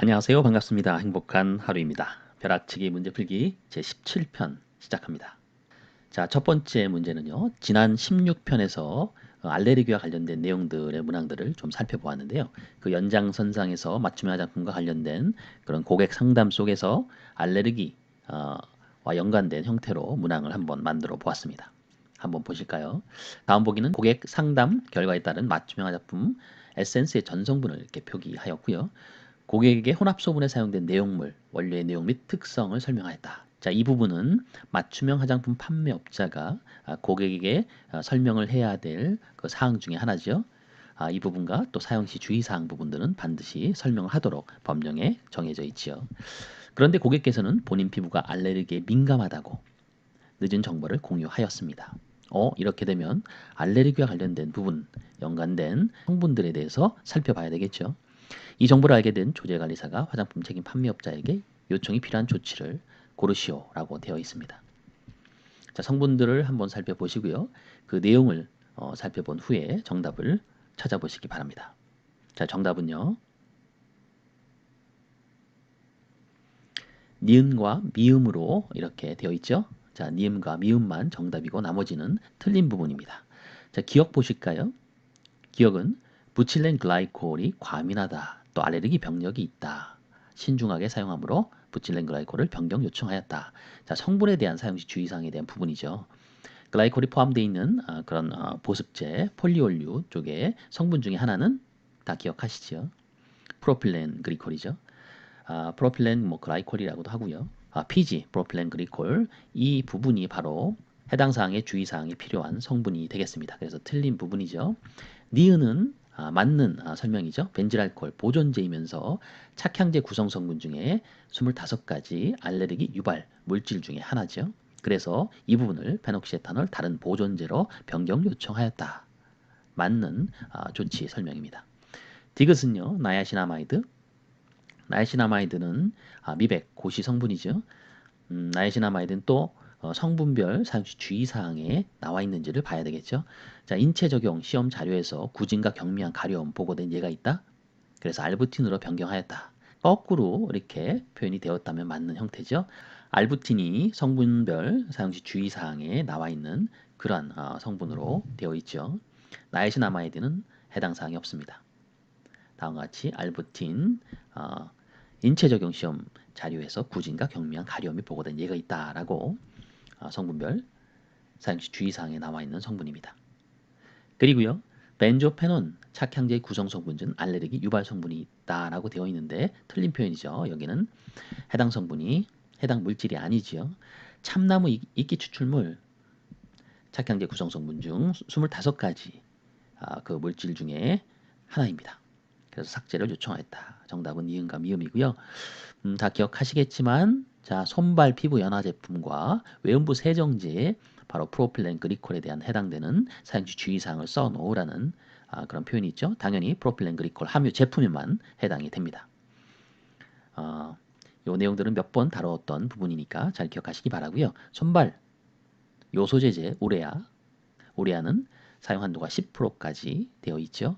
안녕하세요. 반갑습니다. 행복한 하루입니다. 벼락치기 문제 풀기 제17편 시작합니다. 자, 첫 번째 문제는요. 지난 16편에서 알레르기와 관련된 내용들의 문항들을 좀 살펴보았는데요. 그 연장선상에서 맞춤형 화장품과 관련된 그런 고객 상담 속에서 알레르기와 연관된 형태로 문항을 한번 만들어 보았습니다. 한번 보실까요? 다음 보기는 고객 상담 결과에 따른 맞춤형 화장품 에센스의 전성분을 이렇게 표기하였고요. 고객에게 혼합소분에 사용된 내용물, 원료의 내용 및 특성을 설명하였다. 자, 이 부분은 맞춤형 화장품 판매업자가 아, 고객에게 아, 설명을 해야 될 그 사항 중에 하나죠. 아, 이 부분과 또 사용 시 주의사항 부분들은 반드시 설명을 하도록 법령에 정해져 있지요. 그런데 고객께서는 본인 피부가 알레르기에 민감하다고 늦은 정보를 공유하였습니다. 어, 이렇게 되면 알레르기와 관련된 부분, 연관된 성분들에 대해서 살펴봐야 되겠죠. 이 정보를 알게 된 조제관리사가 화장품 책임 판매업자에게 요청이 필요한 조치를 고르시오라고 되어 있습니다. 자, 성분들을 한번 살펴보시고요. 그 내용을 어, 살펴본 후에 정답을 찾아보시기 바랍니다. 자, 정답은요. 니은과 미음으로 이렇게 되어 있죠. 자, 니음과 미음만 정답이고 나머지는 틀린 부분입니다. 자, 기억 보실까요? 기억은 부칠렌 글라이콜이 과민하다. 또 알레르기 병력이 있다. 신중하게 사용하므로 부칠렌 글라이콜을 변경 요청하였다. 자, 성분에 대한 사용시 주의사항에 대한 부분이죠. 글라이콜이 포함되어 있는 어, 그런 어, 보습제 폴리올류 쪽에 성분 중에 하나는 다 기억하시죠. 프로필렌 그리콜이죠. 아, 프로필렌 뭐 글라이콜이라고도 하고요. 아, PG 프로필렌 그리콜 이 부분이 바로 해당 사항의 주의 사항이 필요한 성분이 되겠습니다. 그래서 틀린 부분이죠. 니은은 아, 맞는 아, 설명이죠. 벤질알코올 보존제이면서 착향제 구성 성분 중에 25가지 알레르기 유발 물질 중에 하나죠. 그래서 이 부분을 페녹시에탄올 다른 보존제로 변경 요청하였다. 맞는 아, 조치 설명입니다. 디귿은요. 나야시나마이드. 나야시나마이드는 아, 미백 고시 성분이죠. 음, 나야시나마이드는 또 어, 성분별 사용시 주의사항에 나와 있는지를 봐야 되겠죠. 자, 인체 적용 시험 자료에서 구진과 경미한 가려움 보고된 예가 있다. 그래서 알부틴으로 변경하였다. 거꾸로 이렇게 표현이 되었다면 맞는 형태죠. 알부틴이 성분별 사용시 주의사항에 나와 있는 그러한 어, 성분으로 되어 있죠. 나이시나마이드는 해당 사항이 없습니다. 다음과 같이 알부틴 어, 인체 적용 시험 자료에서 구진과 경미한 가려움이 보고된 예가 있다라고 아, 성분별 사용시 주의사항에 나와 있는 성분입니다. 그리고요. 벤조페논 착향제 구성 성분중 알레르기 유발 성분이 있다라고 되어 있는데 틀린 표현이죠. 여기는 해당 성분이 해당 물질이 아니지요. 참나무 이끼 추출물 착향제 구성 성분 중 25가지 아, 그 물질 중에 하나입니다. 그래서 삭제를 요청하였다. 정답은 이음과 미음이고요. 음, 다 기억하시겠지만 자, 손발 피부 연화 제품과 외음부 세정제에 바로 프로필렌 그리콜에 대한 해당되는 사용시 주의사항을 써 놓으라는 아, 그런 표현이 있죠. 당연히 프로필렌 그리콜 함유 제품에만 해당이 됩니다. 어, 요 내용들은 몇 번 다루었던 부분이니까 잘 기억하시기 바라고요. 손발 요소제제 우레아 우레아는 사용 한도가 10%까지 되어 있죠.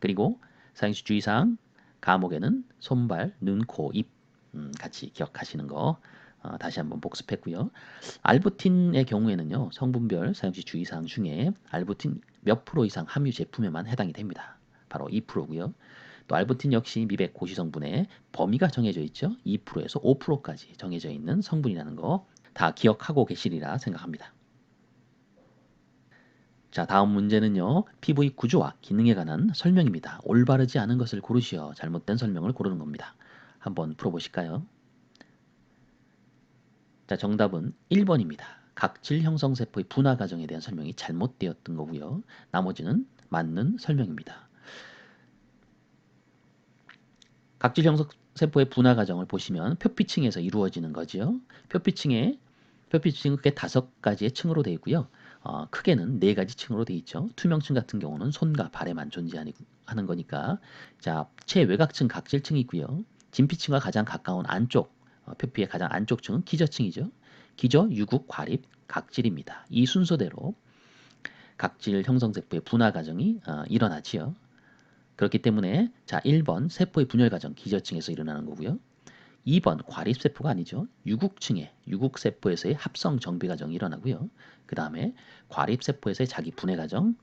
그리고 사용시 주의사항 감옥에는 손발, 눈, 코, 입 음, 같이 기억하시는 거 어, 다시 한번 복습했고요. 알부틴의 경우에는요. 성분별 사용시 주의사항 중에 알부틴 몇 프로 이상 함유 제품에만 해당이 됩니다. 바로 2%고요. 또 알부틴 역시 미백 고시 성분의 범위가 정해져 있죠. 2%에서 5%까지 정해져 있는 성분이라는 거 다 기억하고 계시리라 생각합니다. 자, 다음 문제는요. 피부의 구조와 기능에 관한 설명입니다. 올바르지 않은 것을 고르시어 잘못된 설명을 고르는 겁니다. 한번 풀어보실까요? 자, 정답은 1번입니다. 각질 형성 세포의 분화 과정에 대한 설명이 잘못되었던 거고요. 나머지는 맞는 설명입니다. 각질 형성 세포의 분화 과정을 보시면 표피층에서 이루어지는 거죠. 표피층에 표피층은 크게 다섯 가지의 층으로 되어 있고요. 어, 크게는 네 가지 층으로 되어 있죠. 투명층 같은 경우는 손과 발에만 존재하는 거니까 자 최외곽층 각질층이 있고요. 진피층과 가장 가까운 안쪽 어, 표피의 가장 안쪽 층은 기저층이죠. 기저, 유국, 과립, 각질입니다. 이 순서대로 각질 형성세포의 분화 과정이 어, 일어나지요. 그렇기 때문에 자 1번 세포의 분열 과정 기저층에서 일어나는 거고요. 2번 과립세포가 아니죠. 유국층의 유국세포에서의 합성 정비 과정이 일어나고요. 그 다음에 과립세포에서의 자기 분해 과정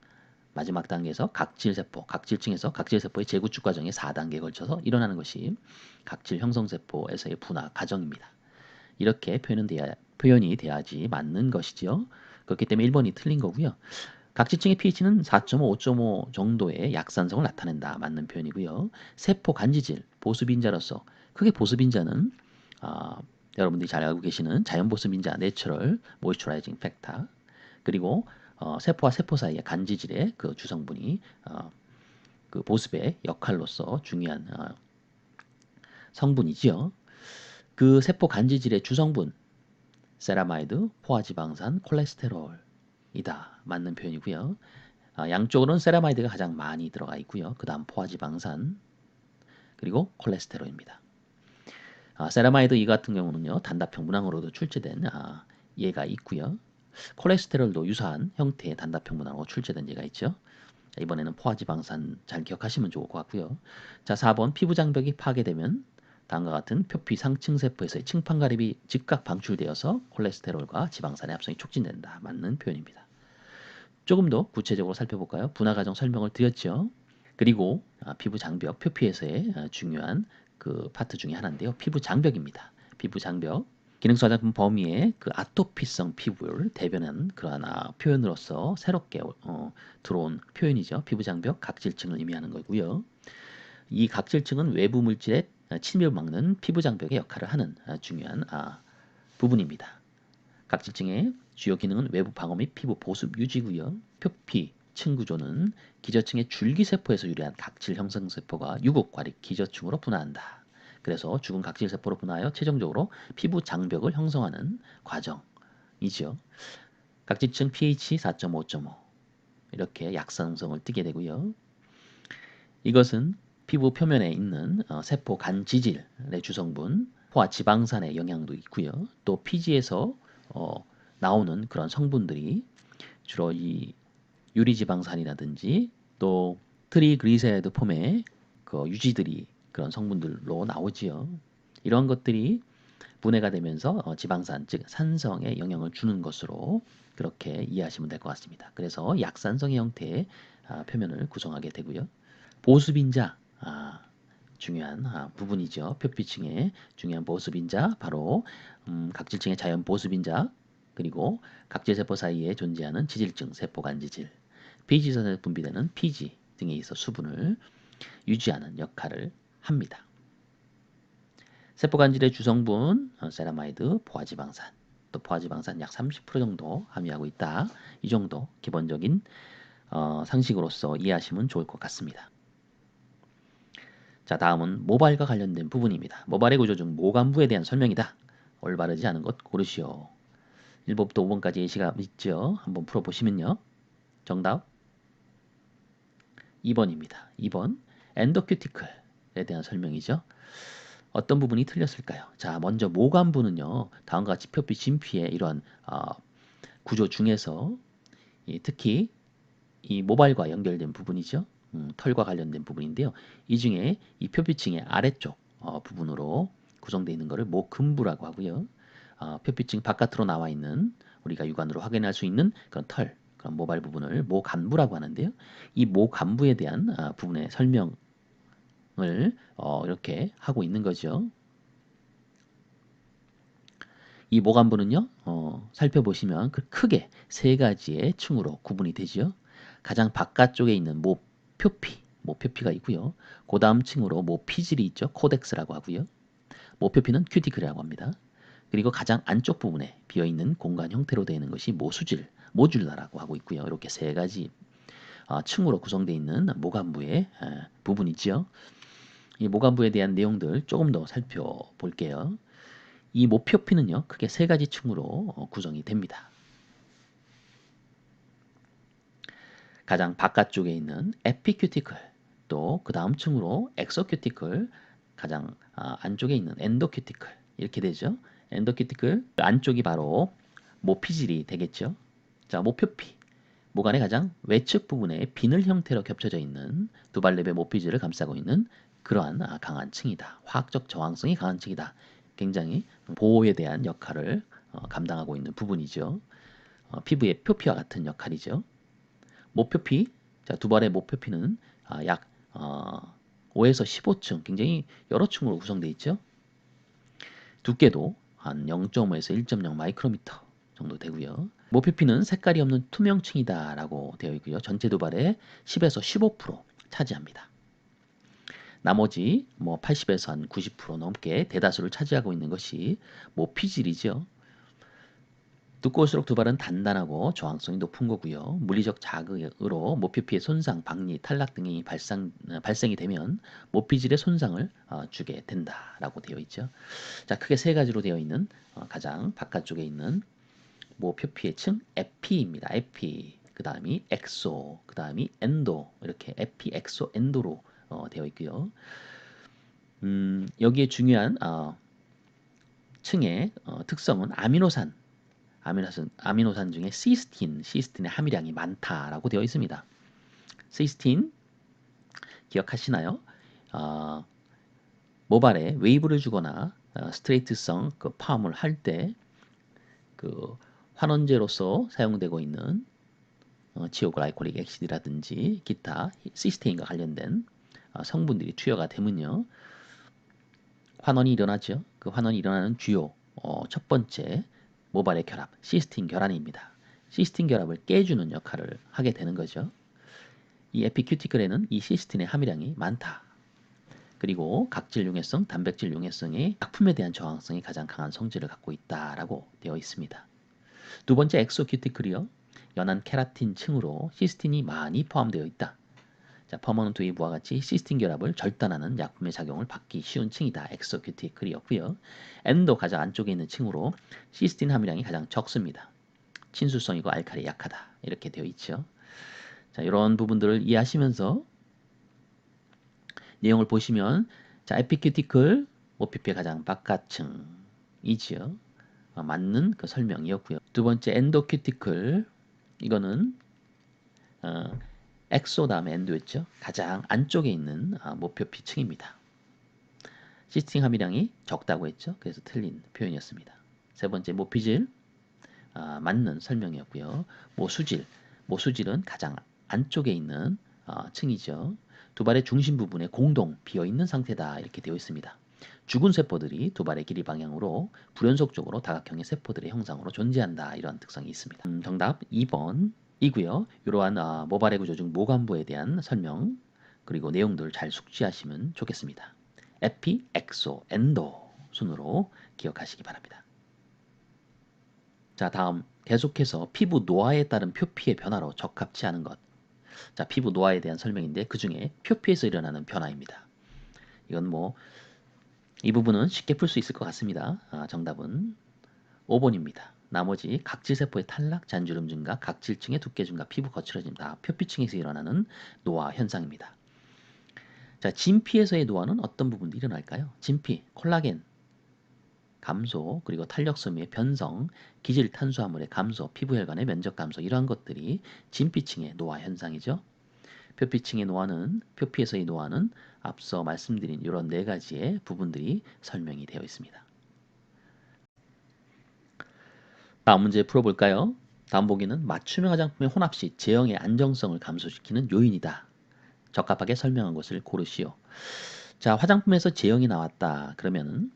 마지막 단계에서 각질세포, 각질층에서 각질세포의 재구축 과정이 4단계에 걸쳐서 일어나는 것이 각질 형성세포에서의 분화 과정입니다. 이렇게 표현은 돼야, 표현이 돼야지 맞는 것이지요. 그렇기 때문에 1번이 틀린 거고요. 각질층의 pH는 4.5, 5.5 정도의 약산성을 나타낸다. 맞는 표현이고요. 세포 간지질, 보습인자로서 크게 보습인자는 아, 여러분들이 잘 알고 계시는 자연 보습인자, 내추럴 모이스처라이징 팩터 그리고 어, 세포와 세포 사이의 간지질의 그 주성분이 어, 그 보습의 역할로서 중요한 어, 성분이지요. 그 세포 간지질의 주성분 세라마이드, 포화지방산, 콜레스테롤이다. 맞는 표현이고요. 아, 양쪽으로는 세라마이드가 가장 많이 들어가 있고요. 그 다음 포화지방산 그리고 콜레스테롤입니다. 아, 세라마이드 이 같은 경우는요 단답형 문항으로도 출제된 아, 예가 있고요. 콜레스테롤도 유사한 형태의 단답형 문항으로 출제된 예가 있죠. 자, 이번에는 포화지방산 잘 기억하시면 좋을 것 같고요. 자 4번 피부 장벽이 파괴되면 다음과 같은 표피 상층 세포에서의 층판 가립이 즉각 방출되어서 콜레스테롤과 지방산의 합성이 촉진된다. 맞는 표현입니다. 조금 더 구체적으로 살펴볼까요? 분화 과정 설명을 드렸죠. 그리고 아, 피부 장벽 표피에서의 아, 중요한 그 파트 중에 하나인데요. 피부 장벽입니다. 피부 장벽 기능성 화장품 범위에 그 아토피성 피부를 대변하는 그러한 아, 표현으로서 새롭게 어, 들어온 표현이죠. 피부 장벽 각질층을 의미하는 거고요. 이 각질층은 외부 물질의 침입을 막는 피부 장벽의 역할을 하는 아, 중요한 아, 부분입니다. 각질층의 주요 기능은 외부 방어 및 피부 보습 유지고요. 표피 층 구조는 기저층의 줄기세포에서 유래한 각질 형성세포가 유국 과립 기저층으로 분화한다. 그래서 죽은 각질 세포로 분화하여 최종적으로 피부 장벽을 형성하는 과정이죠. 각질층 pH 4.5.5 이렇게 약산성을 띠게 되고요. 이것은 피부 표면에 있는 어, 세포 간 지질의 주성분, 포화 지방산의 영향도 있고요. 또 피지에서 어, 나오는 그런 성분들이 주로 이 유리지방산이라든지 또 트리그리세라이드 폼의 그 유지들이 그런 성분들로 나오지요. 이런 것들이 분해가 되면서 어, 지방산 즉 산성에 영향을 주는 것으로 그렇게 이해하시면 될 것 같습니다. 그래서 약산성의 형태의 아, 표면을 구성하게 되고요. 보수빈자 아, 중요한 아, 부분이죠. 표피층의 중요한 보습인자 바로 음, 각질층의 자연 보습인자 그리고 각질세포 사이에 존재하는 지질증 세포간지질 피지선에서 분비되는 피지 등에 있어 수분을 유지하는 역할을 합니다. 세포간질의 주성분 어, 세라마이드, 포화지방산 또 포화지방산 약 30% 정도 함유하고 있다. 이 정도 기본적인 어, 상식으로서 이해하시면 좋을 것 같습니다. 자 다음은 모발과 관련된 부분입니다. 모발의 구조 중 모관부에 대한 설명이다. 올바르지 않은 것 고르시오. 1번부터 5번까지 예시가 있죠. 한번 풀어보시면요. 정답 2번입니다. 2번 엔도큐티클에 대한 설명이죠. 어떤 부분이 틀렸을까요? 자 먼저 모관부는요. 다음과 같이 표피 진피의 이러한 어, 구조 중에서 이, 특히 이 모발과 연결된 부분이죠. 음, 털과 관련된 부분인데요. 이 중에 이 표피층의 아래쪽 어, 부분으로 구성되어 있는 것을 모근부라고 하고요. 어, 표피층 바깥으로 나와 있는 우리가 육안으로 확인할 수 있는 그런 털, 그런 모발 부분을 모간부라고 하는데요. 이 모간부에 대한 어, 부분의 설명 을 어, 이렇게 하고 있는 거죠. 이 모간부는요, 어, 살펴보시면 그 크게 세 가지의 층으로 구분이 되죠. 가장 바깥쪽에 있는 모 표피, 모표피가 있고요. 그 다음 층으로 모피질이 있죠. 코덱스라고 하고요. 모표피는 큐티클이라고 합니다. 그리고 가장 안쪽 부분에 비어있는 공간 형태로 되어 있는 것이 모수질, 모듈라라고 하고 있고요. 이렇게 세 가지 어, 층으로 구성되어 있는 모관부의 부분이지요. 이 모관부에 대한 내용들 조금 더 살펴볼게요. 이 모표피는요, 크게 세 가지 층으로 어, 구성이 됩니다. 가장 바깥쪽에 있는 에피큐티클 또 그 다음 층으로 엑소큐티클 가장 아, 안쪽에 있는 엔도큐티클 이렇게 되죠. 엔도큐티클 안쪽이 바로 모피질이 되겠죠. 자 모표피 모관의 가장 외측 부분에 비늘 형태로 겹쳐져 있는 두 발렙의 모피지를 감싸고 있는 그러한 아, 강한 층이다. 화학적 저항성이 강한 층이다. 굉장히 보호에 대한 역할을 어, 감당하고 있는 부분이죠. 어, 피부의 표피와 같은 역할이죠. 모표피, 자, 두발의 모표피는 아, 약 어, 5에서 15층, 굉장히 여러 층으로 구성되어 있죠. 두께도 한 0.5에서 1.0 마이크로미터 정도 되고요. 모피피는 색깔이 없는 투명층이다라고 되어 있고요. 전체 두발의 10에서 15% 차지합니다. 나머지 뭐 80에서 한 90% 넘게 대다수를 차지하고 있는 것이 모피질이죠. 두꺼울수록 두발은 단단하고 저항성이 높은 거고요. 물리적 자극으로 모피피의 손상, 박리, 탈락 등이 발생, 발생이 되면 모피질의 손상을 어, 주게 된다라고 되어 있죠. 자, 크게 세 가지로 되어 있는 어, 가장 바깥쪽에 있는 모표피의 층 에피입니다. 에피. 그 다음이 엑소, 그 다음이 엔도 이렇게 에피, 엑소, 엔도로 어, 되어 있고요. 음, 여기에 중요한 어, 층의 어, 특성은 아미노산, 아미노산, 아미노산 중에 시스틴, 시스틴의 함유량이 많다라고 되어 있습니다. 시스틴 기억하시나요? 어, 모발에 웨이브를 주거나 어, 스트레이트성 그 팜을 할 때 그 환원제로서 사용되고 있는 어, 지오글라이콜릭 액시드라든지 기타 시스테인과 관련된 어, 성분들이 투여가 되면요. 환원이 일어나죠. 그 환원이 일어나는 주요 어, 첫 번째 모발의 결합, 시스틴 결합입니다. 시스틴 결합을 깨주는 역할을 하게 되는 거죠. 이 에피큐티클에는 이 시스틴의 함유량이 많다. 그리고 각질 용해성, 단백질 용해성의 약품에 대한 저항성이 가장 강한 성질을 갖고 있다라고 되어 있습니다. 두 번째 엑소큐티클이요. 연한 케라틴 층으로 시스틴이 많이 포함되어 있다. 자, 퍼머넌트 웨이브와 같이 시스틴 결합을 절단하는 약품의 작용을 받기 쉬운 층이다. 엑소큐티클이었고요. 엔도 가장 안쪽에 있는 층으로 시스틴 함유량이 가장 적습니다. 친수성이고 알칼리 약하다. 이렇게 되어 있죠. 자, 이런 부분들을 이해하시면서 내용을 보시면 자, 에피큐티클 모피피의 가장 바깥층이지요. 어, 맞는 그 설명이었고요. 두 번째 엔도큐티클 이거는 어, 엑소 다음에 엔도였죠. 가장 안쪽에 있는 아, 목표피 층입니다. 시스팅 함유량이 적다고 했죠. 그래서 틀린 표현이었습니다. 세 번째 모피질 아, 맞는 설명이었고요. 모수질 모수질은 가장 안쪽에 있는 아, 층이죠. 두 발의 중심 부분에 공동 비어 있는 상태다 이렇게 되어 있습니다. 죽은 세포들이 두 발의 길이 방향으로 불연속적으로 다각형의 세포들의 형상으로 존재한다 이런 특성이 있습니다. 음, 정답 2번 이고요. 이러한 아, 모발의 구조 중 모관부에 대한 설명 그리고 내용들을 잘 숙지하시면 좋겠습니다. 에피, 엑소, 엔도 순으로 기억하시기 바랍니다. 자 다음 계속해서 피부 노화에 따른 표피의 변화로 적합치 않은 것. 자 피부 노화에 대한 설명인데 그 중에 표피에서 일어나는 변화입니다. 이건 뭐 이 부분은 쉽게 풀 수 있을 것 같습니다. 아, 정답은 5번입니다. 나머지 각질세포의 탈락, 잔주름 증가, 각질층의 두께 증가, 피부 거칠어짐 다 표피층에서 일어나는 노화 현상입니다. 자, 진피에서의 노화는 어떤 부분이 일어날까요? 진피, 콜라겐 감소, 그리고 탄력섬유의 변성, 기질 탄수화물의 감소, 피부 혈관의 면적 감소 이러한 것들이 진피층의 노화 현상이죠. 표피층의 노화는 표피에서의 노화는 앞서 말씀드린 이런 네 가지의 부분들이 설명이 되어 있습니다. 다음 문제 풀어볼까요? 다음 보기는 맞춤형 화장품의 혼합 시 제형의 안정성을 감소시키는 요인이다. 적합하게 설명한 것을 고르시오. 자, 화장품에서 제형이 나왔다. 그러면은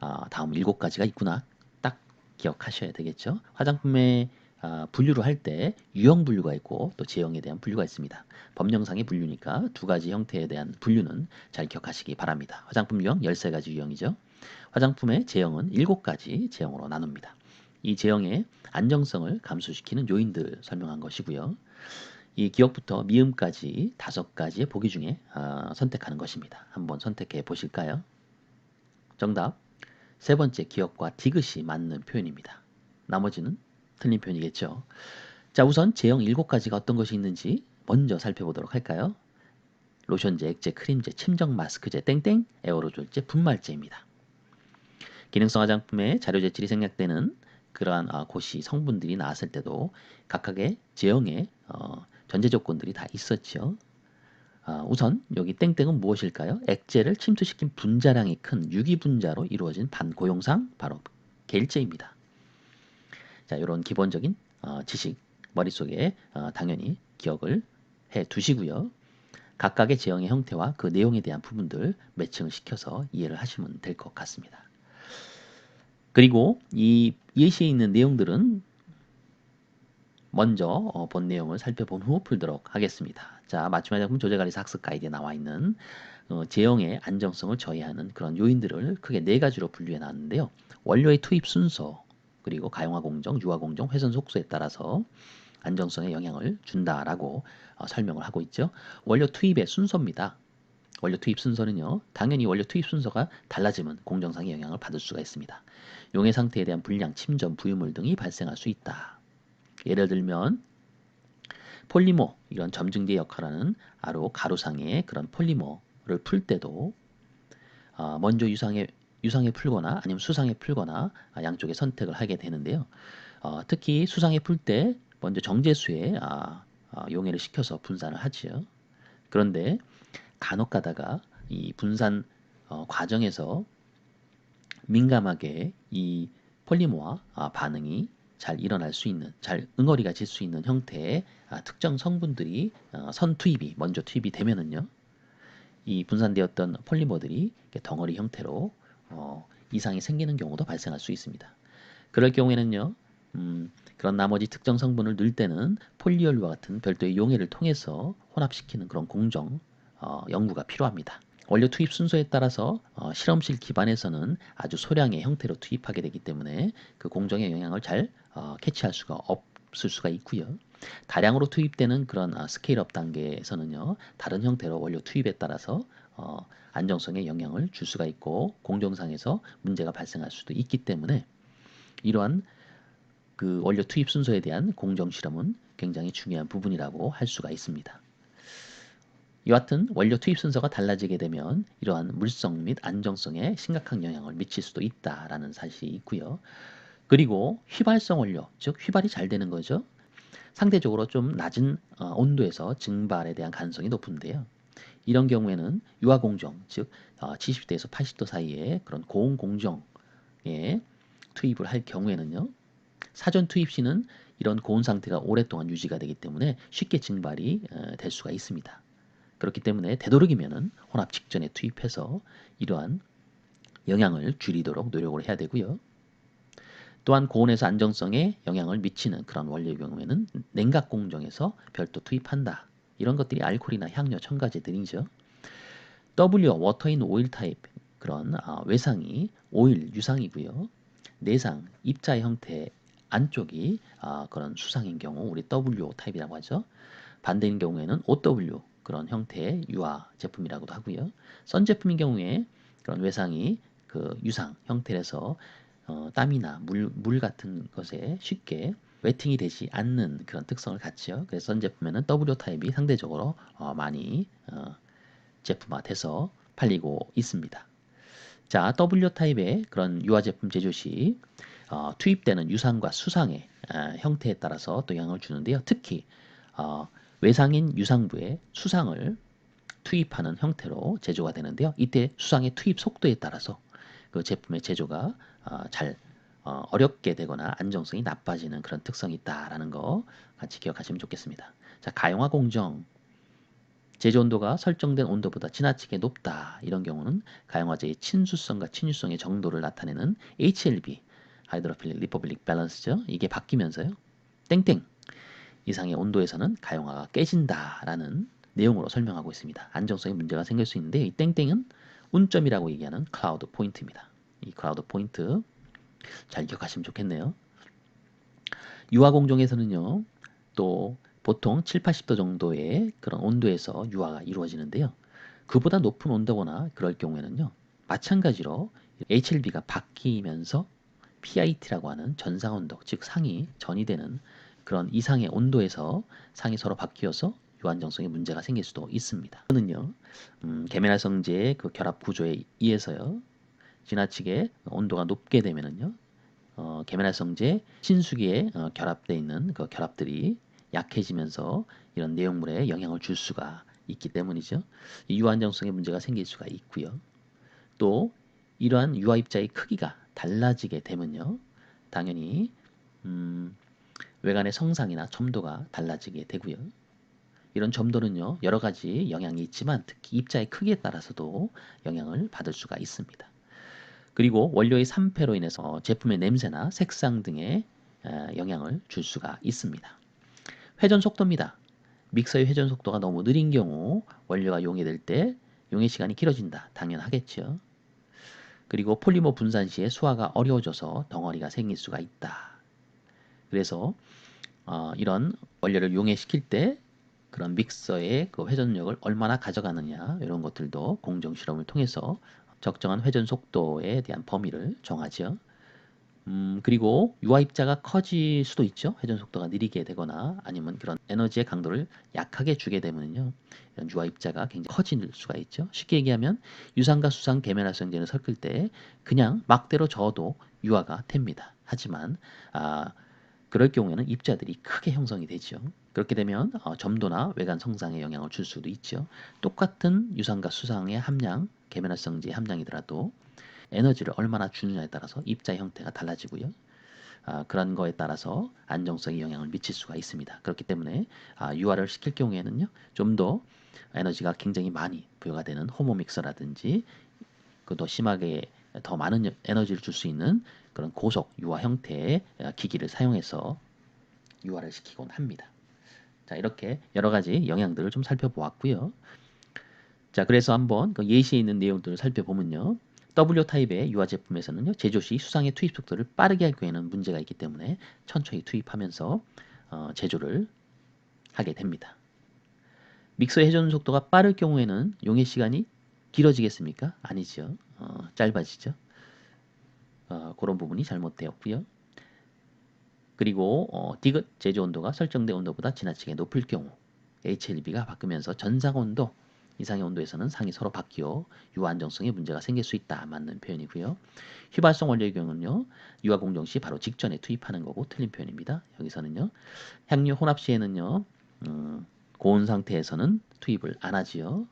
아, 다음 일곱 가지가 있구나. 딱 기억하셔야 되겠죠. 화장품의 아, 분류를 할 때 유형 분류가 있고 또 제형에 대한 분류가 있습니다. 법령상의 분류니까 두 가지 형태에 대한 분류는 잘 기억하시기 바랍니다. 화장품 유형 13가지 유형이죠. 화장품의 제형은 7가지 제형으로 나눕니다. 이 제형의 안정성을 감소시키는 요인들 설명한 것이고요. 이 기억부터 미음까지 다섯 가지의 보기 중에 어, 선택하는 것입니다. 한번 선택해 보실까요? 정답 세 번째 기억과 디귿이 맞는 표현입니다. 나머지는 틀린 표현이겠죠. 자 우선 제형 일곱 가지가 어떤 것이 있는지 먼저 살펴보도록 할까요? 로션제, 액제, 크림제, 침정 마스크제, 땡땡, 에어로졸제, 분말제입니다. 기능성 화장품의 자료 제질이 생략되는 그러한 아, 고시 성분들이 나왔을 때도 각각의 제형의 어, 전제 조건들이 다 있었죠. 아, 우선 여기 땡땡은 무엇일까요? 액체를 침투시킨 분자량이 큰 유기분자로 이루어진 반고용상 바로 겔제입니다. 자, 이런 기본적인 어, 지식 머릿속에 어, 당연히 기억을 해 두시고요. 각각의 제형의 형태와 그 내용에 대한 부분들 매칭을 시켜서 이해를 하시면 될 것 같습니다. 그리고 이 예시에 있는 내용들은 먼저 어, 본 내용을 살펴본 후 풀도록 하겠습니다. 자, 맞춤화 작품 조제관리사 학습 가이드에 나와 있는 어, 제형의 안정성을 저해하는 그런 요인들을 크게 네 가지로 분류해 놨는데요. 원료의 투입 순서, 그리고 가용화 공정, 유화 공정, 회선 속도에 따라서 안정성에 영향을 준다라고 어, 설명을 하고 있죠. 원료 투입의 순서입니다. 원료 투입 순서는요. 당연히 원료 투입 순서가 달라지면 공정상의 영향을 받을 수가 있습니다. 용해 상태에 대한 불량, 침전, 부유물 등이 발생할 수 있다. 예를 들면 폴리모 이런 점증제 역할하는 아로 가루상의 그런 폴리모를 풀 때도 어, 먼저 유상에 유상에 풀거나 아니면 수상에 풀거나 아, 양쪽의 선택을 하게 되는데요. 어, 특히 수상에 풀 때 먼저 정제수에 아, 아, 용해를 시켜서 분산을 하지요. 그런데 간혹 가다가 이 분산 어, 과정에서 민감하게 이 폴리모와 아, 반응이 잘 일어날 수 있는, 잘 응어리가 질 수 있는 형태의 아, 특정 성분들이 어, 선 투입이 먼저 투입이 되면은요, 이 분산되었던 폴리머들이 덩어리 형태로 어, 이상이 생기는 경우도 발생할 수 있습니다. 그럴 경우에는요, 음, 그런 나머지 특정 성분을 넣을 때는 폴리얼과 같은 별도의 용해를 통해서 혼합시키는 그런 공정 어, 연구가 필요합니다. 원료 투입 순서에 따라서 어, 실험실 기반에서는 아주 소량의 형태로 투입하게 되기 때문에 그 공정의 영향을 잘 어, 캐치할 수가 없을 수가 있고요. 다량으로 투입되는 그런 어, 스케일업 단계에서는요, 다른 형태로 원료 투입에 따라서 어, 안정성에 영향을 줄 수가 있고 공정상에서 문제가 발생할 수도 있기 때문에 이러한 그 원료 투입 순서에 대한 공정 실험은 굉장히 중요한 부분이라고 할 수가 있습니다. 여하튼 원료 투입 순서가 달라지게 되면 이러한 물성 및 안정성에 심각한 영향을 미칠 수도 있다라는 사실이 있고요. 그리고 휘발성 원료, 즉 휘발이 잘 되는 거죠. 상대적으로 좀 낮은 어, 온도에서 증발에 대한 가능성이 높은데요. 이런 경우에는 유화 공정, 즉 70도에서 어, 80도 사이에 그런 고온 공정에 투입을 할 경우에는요. 사전 투입 시는 이런 고온 상태가 오랫동안 유지가 되기 때문에 쉽게 증발이 어, 될 수가 있습니다. 그렇기 때문에 되도록이면은 혼합 직전에 투입해서 이러한 영향을 줄이도록 노력을 해야 되고요. 또한 고온에서 안정성에 영향을 미치는 그런 원료의 경우에는 냉각 공정에서 별도 투입한다. 이런 것들이 알코올이나 향료, 첨가제들이죠. W, 워터인 오일 타입 그런 아, 외상이 오일 유상이고요. 내상, 입자의 형태 안쪽이 아, 그런 수상인 경우 우리 W 타입이라고 하죠. 반대인 경우에는 OW 그런 형태의 유화 제품이라고도 하고요. 선 제품인 경우에 그런 외상이 그 유상 형태에서 어, 땀이나 물, 물 같은 것에 쉽게 웨팅이 되지 않는 그런 특성을 갖지요. 그래서 선 제품에는 W 타입이 상대적으로 어, 많이 어, 제품화돼서 팔리고 있습니다. 자, W 타입의 그런 유화 제품 제조 시 어, 투입되는 유상과 수상의 어, 형태에 따라서 또 영향을 주는데요. 특히 어, 외상인 유상부에 수상을 투입하는 형태로 제조가 되는데요. 이때 수상의 투입 속도에 따라서 그 제품의 제조가 어, 잘 어, 어렵게 되거나 안정성이 나빠지는 그런 특성이 있다라는 거 같이 기억하시면 좋겠습니다. 자, 가용화 공정 제조 온도가 설정된 온도보다 지나치게 높다. 이런 경우는 가용화제의 친수성과 친유성의 정도를 나타내는 HLB 하이드로필릭 리퍼블릭 밸런스죠. 이게 바뀌면서요. 땡땡 이상의 온도에서는 가용화가 깨진다라는 내용으로 설명하고 있습니다. 안정성에 문제가 생길 수 있는데 이 땡땡은 운점이라고 얘기하는 클라우드 포인트입니다. 이 클라우드 포인트 잘 기억하시면 좋겠네요. 유화 공정에서는요. 또 보통 7, 80도 정도의 그런 온도에서 유화가 이루어지는데요. 그보다 높은 온도거나 그럴 경우에는요. 마찬가지로 HLB가 바뀌면서 PIT라고 하는 전상 온도, 즉 상이 전이 되는 그런 이상의 온도에서 상이 서로 바뀌어서 유한정성에 문제가 생길 수도 있습니다. 이는요, 음, 계면활성제의 그 결합 구조에 의해서요, 지나치게 온도가 높게 되면은요, 어, 계면활성제 신수기에 어, 결합되어 있는 그 결합들이 약해지면서 이런 내용물에 영향을 줄 수가 있기 때문이죠. 이 유한정성의 문제가 생길 수가 있고요. 또 이러한 유아입자의 크기가 달라지게 되면요. 당연히 음, 외관의 성상이나 점도가 달라지게 되고요. 이런 점도는요 여러 가지 영향이 있지만 특히 입자의 크기에 따라서도 영향을 받을 수가 있습니다. 그리고 원료의 산패로 인해서 제품의 냄새나 색상 등에 에, 영향을 줄 수가 있습니다. 회전 속도입니다. 믹서의 회전 속도가 너무 느린 경우 원료가 용해될 때 용해 시간이 길어진다. 당연하겠죠. 그리고 폴리머 분산 시에 수화가 어려워져서 덩어리가 생길 수가 있다. 그래서 어, 이런 원료를 용해시킬 때 그런 믹서의 그 회전력을 얼마나 가져가느냐 이런 것들도 공정 실험을 통해서 적정한 회전 속도에 대한 범위를 정하죠. 음, 그리고 유아 입자가 커질 수도 있죠. 회전 속도가 느리게 되거나 아니면 그런 에너지의 강도를 약하게 주게 되면요. 이런 유아 입자가 굉장히 커질 수가 있죠. 쉽게 얘기하면 유산과 수산 계면활성제를 섞을 때 그냥 막대로 저어도 유아가 됩니다. 하지만 아, 그럴 경우에는 입자들이 크게 형성이 되죠. 그렇게 되면 어, 점도나 외관 성상에 영향을 줄 수도 있죠. 똑같은 유산과 수상의 함량, 계면활성제 함량이더라도 에너지를 얼마나 주느냐에 따라서 입자 형태가 달라지고요. 아, 그런 거에 따라서 안정성에 영향을 미칠 수가 있습니다. 그렇기 때문에 아, 유화를 시킬 경우에는요, 좀 더 에너지가 굉장히 많이 부여가 되는 호모 믹서라든지 그 더 심하게 더 많은 에너지를 줄 수 있는 그런 고속 유화 형태의 기기를 사용해서 유화를 시키곤 합니다. 자, 이렇게 여러 가지 영향들을 좀 살펴보았고요. 자, 그래서 한번 그 예시에 있는 내용들을 살펴보면요. W 타입의 유화 제품에서는요 제조 시 수상의 투입 속도를 빠르게 할 경우에는 문제가 있기 때문에 천천히 투입하면서 어, 제조를 하게 됩니다. 믹서 회전 속도가 빠를 경우에는 용해 시간이 길어지겠습니까? 아니죠. 어, 짧아지죠. 어, 그런 부분이 잘못되었고요. 그리고 어, 디귿 제조 온도가 설정된 온도보다 지나치게 높을 경우 HLB가 바뀌면서 전상 온도 이상의 온도에서는 상이 서로 바뀌어 유화 안정성에 문제가 생길 수 있다. 맞는 표현이고요. 휘발성 원료의 경우는요. 유화 공정 시 바로 직전에 투입하는 거고 틀린 표현입니다. 여기서는요. 향유 혼합 시에는요. 음, 고온 상태에서는 투입을 안 하지요.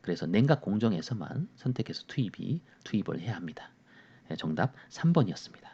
그래서 냉각 공정에서만 선택해서 투입이 투입을 해야 합니다. 네, 정답 3번이었습니다.